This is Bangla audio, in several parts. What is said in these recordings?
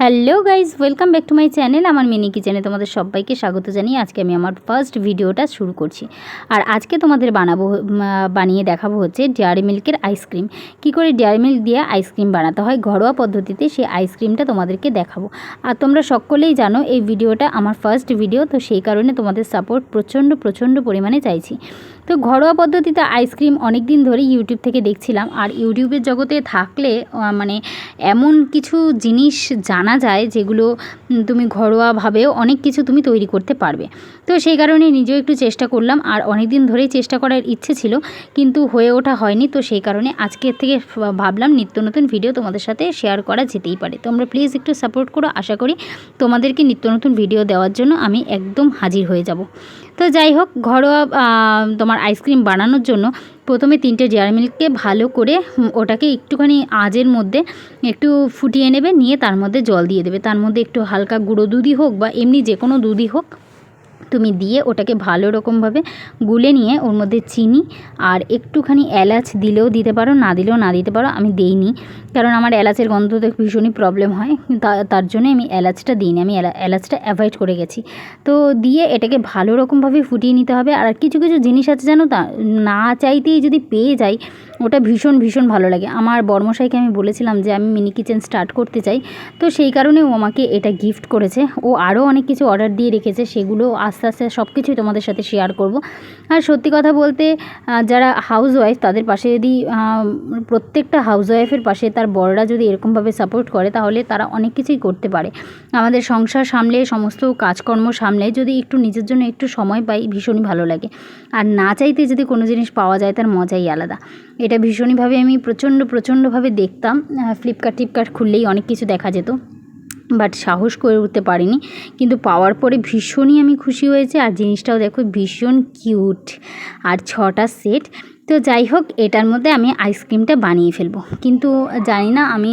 Hello guys welcome back to my channel. আমার মিনি কিচেনে তোমাদের সবাইকে স্বাগত জানিয়ে আজকে আমি আমার ফার্স্ট ভিডিওটা শুরু করছি। আর আজকে তোমাদের বানাবো বানিয়ে দেখাবো হচ্ছে ডেয়ারি মিল্কের আইসক্রিম কি করে ডেয়ারি মিল্ক দিয়ে আইসক্রিম বানাতে হয়, ঘরোয়া পদ্ধতিতে সেই আইসক্রিমটা তোমাদেরকে দেখাবো। আর তোমরা সকলেই জানো এই ভিডিওটা আমার ফার্স্ট ভিডিও তো সেই কারণে তোমাদের সাপোর্ট প্রচণ্ড প্রচণ্ড পরিমাণে চাইছি। তো ঘরোয়া পদ্ধতিতে আইসক্রিম অনেক দিন ধরে ইউটিউব থেকে দেখছিলাম। আর ইউটিউবের জগতে থাকলে মানে এমন কিছু জিনিস জানা যায় যেগুলো তুমি ঘরোয়াভাবেও অনেক কিছু তুমি তৈরি করতে পারবে। তো সেই কারণে নিজেও একটু চেষ্টা করলাম আর অনেক দিন ধরেই চেষ্টা করার ইচ্ছে ছিল, কিন্তু হয়ে ওঠা হয়নি। তো সেই কারণে আজকের থেকে ভাবলাম নিত্য নতুন ভিডিও তোমাদের সাথে শেয়ার করা যেতেই পারে। তোমরা প্লিজ একটু সাপোর্ট করো। আশা করি তোমাদেরকে নিত্য নতুন ভিডিও দেওয়ার জন্য আমি একদম হাজির হয়ে যাব। তো যাই হোক, ঘরোয়া তোমার আইসক্রিম বানানোর জন্য প্রথমে তিনটে ডেয়ারি মিল্ককে ভালো করে ওটাকে একটুখানি আজের মধ্যে একটু ফুটিয়ে নেবে, নিয়ে তার মধ্যে জল দিয়ে দেবে। তার মধ্যে একটু হালকা গুঁড়ো দুধই হোক বা এমনি যে কোনো দুধই হোক, তুমি দিয়ে ওটাকে ভালো রকমভাবে গুলে নিয়ে ওর মধ্যে চিনি আর একটুখানি এলাচ দিলেও দিতে পারো, না দিলেও না দিতে পারো, আমি দেইনি। কারণ আমার এলাচের গন্ধতে ভীষণই প্রবলেম হয়। তার জন্য আমি এলাচটা দিইনি, আমি এলাচটা অ্যাভয়েড করে গেছি। তো দিয়ে এটাকে ভালো রকমভাবে ফুটিয়ে নিতে হবে। আর কিছু কিছু জিনিস আছে জানো তা, না চাইতেই যদি পেয়ে যাই, ওটা ভীষণ ভীষণ ভালো লাগে। আমার বর্মশাইকে আমি বলেছিলাম যে, আমি মিনি কিচেন স্টার্ট করতে চাই। তো সেই কারণে ও আমাকে এটা গিফট করেছে। ও আরও অনেক কিছু অর্ডার দিয়ে রেখেছে, সেগুলো আস্তে আস্তে সব কিছুই তোমাদের সাথে শেয়ার করব। আর সত্যি কথা বলতে যারা হাউস ওয়াইফ তাদের পাশে যদি প্রত্যেকটা হাউস ওয়াইফের পাশে তার বড়রা যদি এরকমভাবে সাপোর্ট করে, তাহলে তারা অনেক কিছুই করতে পারে। আমাদের সংসার সামলে, সমস্ত কাজকর্ম সামলে যদি একটু নিজের জন্য একটু সময় পাই, ভীষণই ভালো লাগে। আর না চাইতে যদি কোনো জিনিস পাওয়া যায়, তার মজাই আলাদা। এটা ভীষণইভাবে আমি প্রচণ্ড, প্রচণ্ডভাবে দেখতাম। ফ্লিপকার্ট টিপকার্ট খুললেই অনেক কিছু দেখা যেত। বাট সাহস করে উঠতে পারিনি। কিন্তু পাওয়ার পরে ভীষণই আমি খুশি হয়েছে। আর জিনিসটাও দেখো, ভীষণ কিউট আর ছটা সেট তো যাই হোক, এটার মধ্যে আমি আইসক্রিমটা বানিয়ে ফেলব। কিন্তু জানি না আমি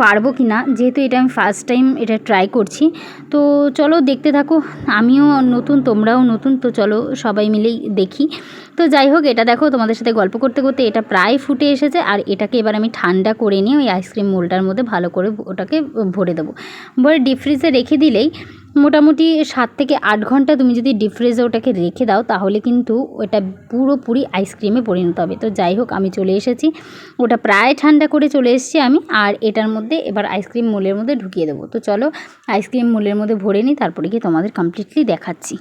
পারব কি না যেহেতু এটা আমি ফার্স্ট টাইম এটা ট্রাই করছি। তো চলো দেখতে থাকো, আমিও নতুন, তোমরাও নতুন, তো চলো সবাই মিলেই দেখি। তো যাই হোক, এটা দেখো, তোমাদের সাথে গল্প করতে করতে এটা প্রায় ফুটে এসেছে, আর এটাকে এবার আমি ঠান্ডা করে নিয়ে ওই আইসক্রিম মোলটার মধ্যে ভালো করে ওটাকে ভরে দেবো। ভরে ডিপ ফ্রিজে রেখে দিলেই মোটামুটি সাত থেকে আট ঘণ্টা তুমি যদি ডিপ ফ্রিজে ওটাকে রেখে দাও, তাহলে কিন্তু ওটা পুরোপুরি আইসক্রিমে পরিণত হবে। তো যাই হোক, আমি চলে এসেছি। ওটা প্রায় ঠান্ডা করে চলে এসেছি আমি, আর এটার মধ্যে এবার আইসক্রিম মোলের মধ্যে ঢুকিয়ে দেবো। তো চলো আইসক্রিম মোলের মধ্যে ভরে নিই, তারপরে গিয়ে তোমাদের কমপ্লিটলি দেখাচ্ছি।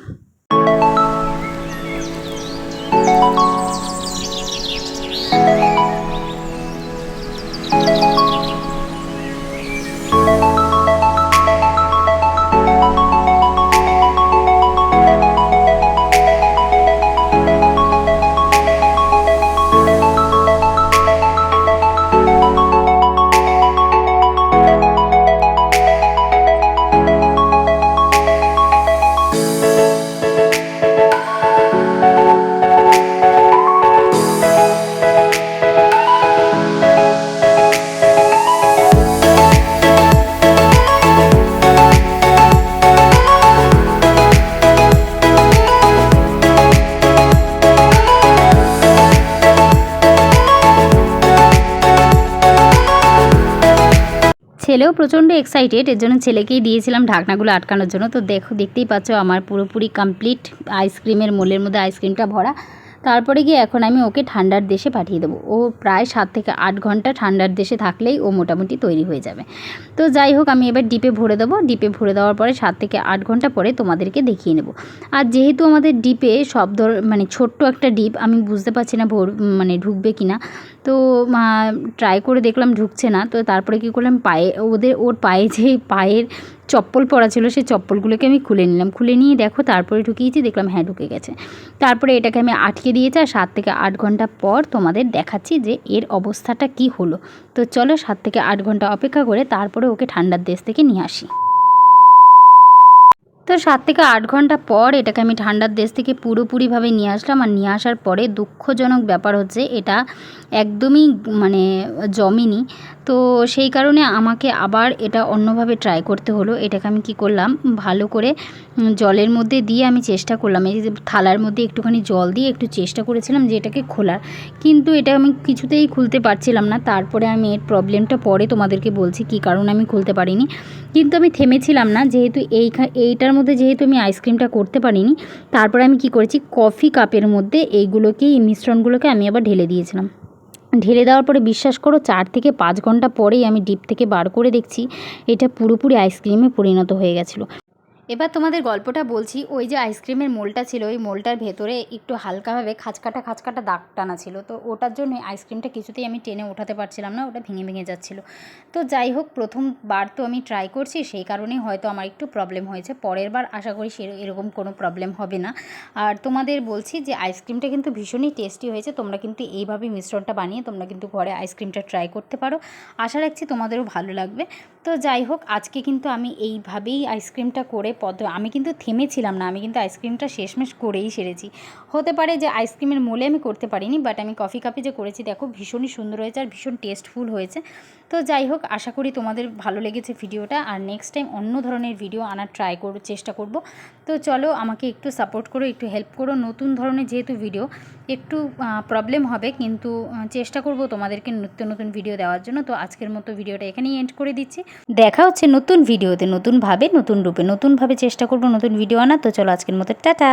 ছেলেও প্রচণ্ড এক্সাইটেড এর জন্য ছেলেকেই দিয়েছিলাম ঢাকনাগুলো আটকানোর জন্য। তো দেখো, দেখতেই পাচ্ছ আমার পুরোপুরি কমপ্লিট আইসক্রিমের মোলের মধ্যে আইসক্রিমটা ভরা। তারপরে গিয়ে এখন আমি ওকে ঠান্ডার দেশে পাঠিয়ে দেবো। ও প্রায় সাত থেকে আট ঘণ্টা ঠান্ডার দেশে থাকলেই ও মোটামুটি তৈরি হয়ে যাবে। তো যাই হোক, আমি এবার ডিপে ভরে দেবো। ডিপে ভরে দেওয়ার পরে সাত থেকে আট ঘণ্টা পরে তোমাদেরকে দেখিয়ে নেব। আর যেহেতু আমাদের ডিপে সব ধর মানে ছোট্ট একটা ডিপ, আমি বুঝতে পারছি না ভোর মানে ঢুকবে কি না তো ট্রাই করে দেখলাম ঢুকছে না। তো তারপরে কী করলাম, পায়ে, ওদের, ওর পায়ে যে পায়ের চপ্পল পরা ছিল, সেই চপ্পলগুলোকে আমি খুলে নিলাম। খুলে নিয়ে দেখো, তারপরে ঢুকিয়েছি, দেখলাম হ্যাঁ ঢুকে গেছে। তারপরে এটাকে আমি আটকে দিয়েছি, আর সাত থেকে আট ঘণ্টা পর তোমাদের দেখাচ্ছি যে এর অবস্থাটা কি হলো। তো চলো, সাত থেকে আট ঘণ্টা অপেক্ষা করে তারপরে ওকে ঠান্ডার দেশ থেকে নিয়ে আসি। তো সাত থেকে আট ঘণ্টা পর এটাকে আমি ঠান্ডার দেশ থেকে পুরোপুরিভাবে নিয়ে আসলাম আর নিয়ে আসার পরে দুঃখজনক ব্যাপার হচ্ছে এটা একদমই মানে জমেনি। তো সেই কারণে আমাকে আবার এটা অন্যভাবে ট্রাই করতে হলো। এটাকে আমি কি করলাম? ভালো করে জলের মধ্যে দিয়ে আমি চেষ্টা করলাম। এই যে থালার মধ্যে একটুখানি জল দিয়ে একটু চেষ্টা করেছিলাম যে এটাকে খোলার। কিন্তু এটা আমি কিছুতেই খুলতে পারছিলাম না। তারপরে আমি এর প্রবলেমটা পরে তোমাদেরকে বলছি কী কারণে আমি খুলতে পারিনি। কিন্তু আমি থেমেছিলাম না। যেহেতু এই এইটার মধ্যে যেহেতু আমি আইসক্রিমটা করতে পারিনি, তারপরে আমি কি করেছি কফি কাপের মধ্যে এইগুলোকে, এই মিশ্রণগুলোকে আমি আবার ঢেলে দিয়েছিলাম। ঢেলে দেওয়ার পরে বিশ্বাস করো, চার থেকে পাঁচ ঘণ্টা পরেই আমি ডিপ থেকে বার করে দেখছি, এটা পুরোপুরি আইসক্রিমে পরিণত হয়ে গেছিল। এবার তোমাদের গল্পটা বলছি, ওই যে আইসক্রিমের মোলটা ছিল, ওই মোলটার ভেতরে একটু হালকাভাবে খাঁচকাটা খাঁচকাটা দাগ টানা ছিল। তো ওটার জন্য আইসক্রিমটা কিছুতেই আমি টেনে ওঠাতে পারছিলাম না, ওটা ভেঙে ভেঙে যাচ্ছিল। তো যাই হোক, প্রথমবার তো আমি ট্রাই করছি, সেই কারণেই হয়তো আমার একটু প্রবলেম হয়েছে। পরের বার আশা করি সে এরকম কোনো প্রবলেম হবে না। আর তোমাদের বলছি যে আইসক্রিমটা কিন্তু ভীষণই টেস্টি হয়েছে, তোমরা কিন্তু এইভাবে মিশ্রণটা বানিয়ে তোমরা কিন্তু ঘরে আইসক্রিমটা ট্রাই করতে পারো। আশা রাখছি তোমাদেরও ভালো লাগবে। তো যাই হোক, আজকে কিন্তু আমি এইভাবেই আইসক্রিমটা করে পদ আমি কিন্তু থেমেছিলাম না, আমি কিন্তু আইসক্রিমটা শেষমেশ করেই সেরেছি। হতে পারে যে আইসক্রিমের মোলে আমি করতে পারিনি বাট আমি কফি কাপে যে করেছি, দেখো ভীষণই সুন্দর হয়েছে আর ভীষণ টেস্টফুল হয়েছে। তো যাই হোক, আশা করি তোমাদের ভালো লেগেছে ভিডিওটা আর নেক্সট টাইম অন্য ধরনের ভিডিও আনার ট্রাই করব, চেষ্টা করব। তো চলো আমাকে একটু সাপোর্ট করো, একটু হেল্প করো নতুন ধরনের যেহেতু ভিডিও একটু প্রবলেম হবে, কিন্তু চেষ্টা করব তোমাদেরকে নিত্য নতুন ভিডিও দেওয়ার জন্য। তো আজকের মতো ভিডিওটা এখানেই এন্ড করে দিচ্ছি। দেখা হচ্ছে নতুন ভিডিওতে নতুনভাবে, নতুন রূপে, নতুনভাবে চেষ্টা করব নতুন ভিডিও আনা তো চলো আজকের মতো, টাটা!